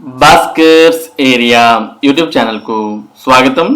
Bhaskar's area YouTube ఛానల్కు స్వాగతం.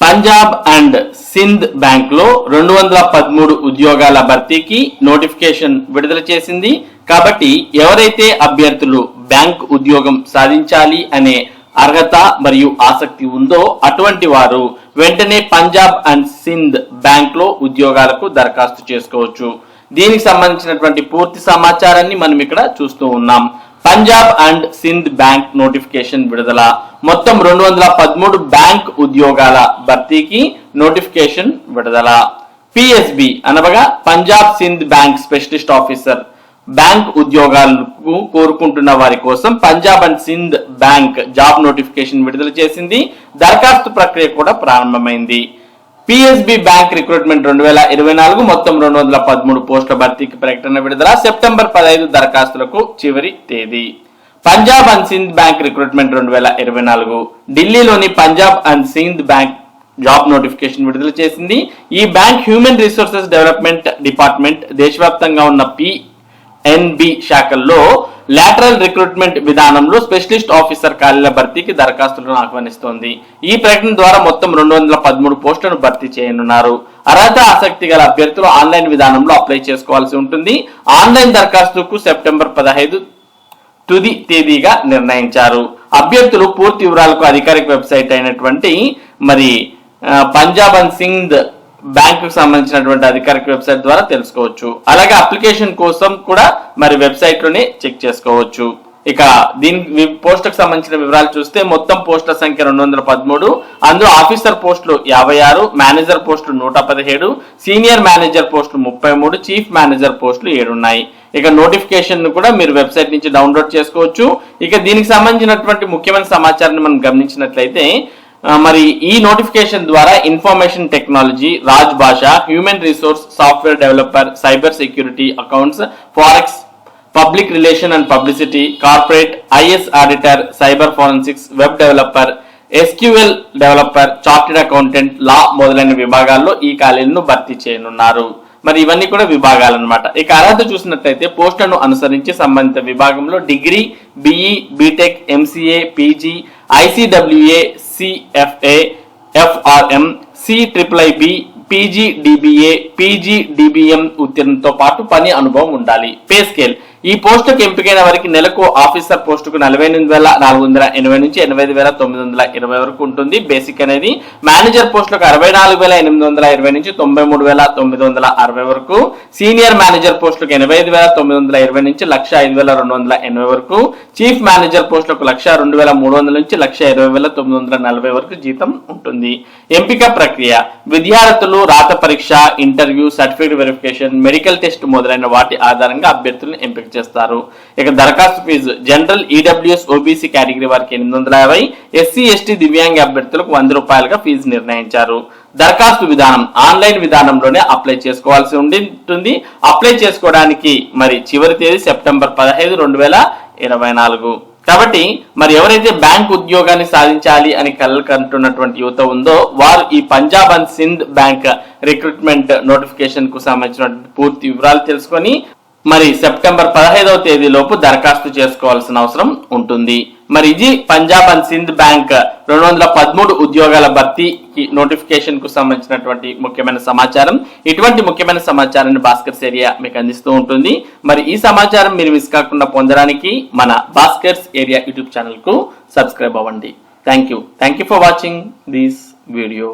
Punjab and Sindh బ్యాంక్లో రెండు వందల పదమూడు ఉద్యోగాల భర్తీకి నోటిఫికేషన్ విడుదల చేసింది. కాబట్టి ఎవరైతే అభ్యర్థులు బ్యాంక్ ఉద్యోగం సాధించాలి అనే అర్హత మరియు ఆసక్తి ఉందో అటువంటి వారు వెంటనే పంజాబ్ అండ్ సింధ్ బ్యాంక్లో ఉద్యోగాలకు దరఖాస్తు చేసుకోవచ్చు. దీనికి సంబంధించినటువంటి పూర్తి సమాచారాన్ని మనం ఇక్కడ చూస్తూ ఉన్నాం. Punjab and Sindh bank notification విడుదల. మొత్తం రెండు వందల పదమూడు బ్యాంక్ ఉద్యోగాల భర్తీకి నోటిఫికేషన్ విడుదల. పిఎస్బి అనగా Punjab Sindh bank specialist officer. Bank ఉద్యోగాలకు కోరుకుంటున్న వారి కోసం Punjab and Sindh bank job notification విడుదల చేసింది. దరఖాస్తు ప్రక్రియ కూడా ప్రారంభమైంది. పిఎస్బి బ్యాంక్ రిక్రూట్మెంట్ రెండు వేల ఇరవై నాలుగు మొత్తం రెండు వందల పదమూడు పోస్టుల భర్తీకి ప్రకటన విడుదల సెప్టెంబర్ పదహైదు దరఖాస్తులకు చివరి తేదీ. Punjab and Sindh bank recruitment రెండు వేల ఇరవై నాలుగు ఢిల్లీలోని Punjab and Sindh bank job notification విడుదల చేసింది. ఈ bank human resources development department దేశవ్యాప్తంగా ఉన్న పి ఎన్బి శాఖల్లో లాటరల్ రిక్రూట్మెంట్ విధానంలో స్పెషలిస్ట్ ఆఫీసర్ ఖాళీల భర్తీకి దరఖాస్తులను ఆహ్వానిస్తోంది. ఈ ప్రకటన ద్వారా మొత్తం రెండు వందల పదమూడు పోస్టులను భర్తీ చేయనున్నారు. అర్హత ఆసక్తి గల అభ్యర్థులు ఆన్లైన్ విధానంలో అప్లై చేసుకోవాల్సి ఉంటుంది. ఆన్లైన్ దరఖాస్తుకు సెప్టెంబర్ పదహైదు తుది తేదీగా నిర్ణయించారు. అభ్యర్థులు పూర్తి వివరాలకు అధికారిక వెబ్సైట్ అయినటువంటి మరి పంజాబ్ అండ్ సింగ్ బ్యాంకు సంబంధించినటువంటి అధికారిక వెబ్సైట్ ద్వారా తెలుసుకోవచ్చు. అలాగే అప్లికేషన్ కోసం కూడా మరి వెబ్సైట్లోనే చెక్ చేసుకోవచ్చు. ఇక దీని పోస్టులకు సంబంధించిన వివరాలు చూస్తే మొత్తం పోస్టుల సంఖ్య రెండు వందల పదమూడు అందులో ఆఫీసర్ పోస్టులు యాభై ఆరు మేనేజర్ పోస్టులు నూట పదిహేడు సీనియర్ మేనేజర్ పోస్టులు ముప్పై మూడు చీఫ్ మేనేజర్ పోస్టులు ఏడు ఉన్నాయి ఇక నోటిఫికేషన్ను కూడా మీరు వెబ్సైట్ నుంచి డౌన్లోడ్ చేసుకోవచ్చు. ఇక దీనికి సంబంధించినటువంటి ముఖ్యమైన సమాచారాన్ని మనం గమనించినట్లయితే మరి ఈ నోటిఫికేషన్ ద్వారా information technology Raj Bhasha human resource software developer cyber security accounts forex public relation and publicity corporate IS auditor cyber forensics web developer SQL developer chartered accountant law మొదలైన విభాగాల్లో ఈ ఖాళీలను భర్తీ చేయనున్నారు. మరి ఇవన్నీ కూడా విభాగాలు అనమాట ఇక అర్హత చూసినట్లయితే పోస్టులను అనుసరించి సంబంధిత విభాగంలో degree BE BTech MCA PG ICWA CFA FRM C triple IB PG DBA PG DBM ఉత్తీర్ణంతో పాటు పని అనుభవం ఉండాలి. పే స్కేల్ ఈ పోస్టుకు ఎంపికైన వారికి నెలకు ఆఫీసర్ పోస్టుకు నలభై ఎనిమిది వేల నాలుగు వందల ఎనభై నుంచి ఎనభై ఐదు వేల తొమ్మిది వందల ఇరవై వరకు ఉంటుంది. బేసిక్ అనేది మేనేజర్ పోస్టులకు అరవై నాలుగు వేల ఎనిమిది వందల ఇరవై నుంచి తొంభై మూడు వేల తొమ్మిది వందల అరవై వరకు సీనియర్ మేనేజర్ పోస్టులకు ఎనభై ఐదు వేల తొమ్మిది వందల ఇరవై నుంచి లక్ష ఐదు వేల రెండు వందల ఎనభై వరకు చీఫ్ మేనేజర్ పోస్టులకు లక్ష రెండు వేల మూడు వందల నుంచి లక్ష ఇరవై వేల తొమ్మిది వందల నలభై వరకు జీతం ఉంటుంది. ఎంపిక ప్రక్రియ. విద్యార్థులు రాత పరీక్ష interview certificate verification medical test మొదలైన వాటి ఆధారంగా అభ్యర్థులను ఎంపిక చేస్తారు. ఇక దరఖాస్తు fee general EWS OBC category వారికి ఎనిమిది వందల యాభై ఎస్సీ ఎస్టీ దివ్యాంగ అభ్యర్థులకు వంద రూపాయలుగా ఫీజు నిర్ణయించారు. దరఖాస్తు విధానం ఆన్లైన్ విధానంలోనే అప్లై చేసుకోవాల్సి ఉంటుంది అప్లై చేసుకోవడానికి మరి చివరి తేదీ సెప్టెంబర్ పదహైదు రెండు వేల ఇరవై నాలుగు. కాబట్టి మరి ఎవరైతే బ్యాంక్ ఉద్యోగాన్ని సాధించాలి అని కలలు కంటున్నటువంటి యువత ఉందో వారు ఈ Punjab and Sindh bank recruitment నోటిఫికేషన్కు సంబంధించినటువంటి పూర్తి వివరాలు తెలుసుకొని మరి సెప్టెంబర్ పదహైదవ తేదీలోపు దరఖాస్తు చేసుకోవాల్సిన అవసరం ఉంటుంది. మరి ఇది పంజాబ్ అండ్ సింధ్ బ్యాంక్ రెండు వందల పదమూడు ఉద్యోగాల భర్తీకి నోటిఫికేషన్కు సంబంధించినటువంటి ముఖ్యమైన సమాచారం. ఇటువంటి ముఖ్యమైన సమాచారాన్ని భాస్కర్స్ ఏరియా మీకు అందిస్తూ ఉంటుంది. మరి ఈ సమాచారం మీరు మిస్ కాకుండా పొందడానికి మన భాస్కర్స్ ఏరియా యూట్యూబ్ ఛానల్కు సబ్స్క్రైబ్ అవ్వండి. Thank you thank you for watching this video.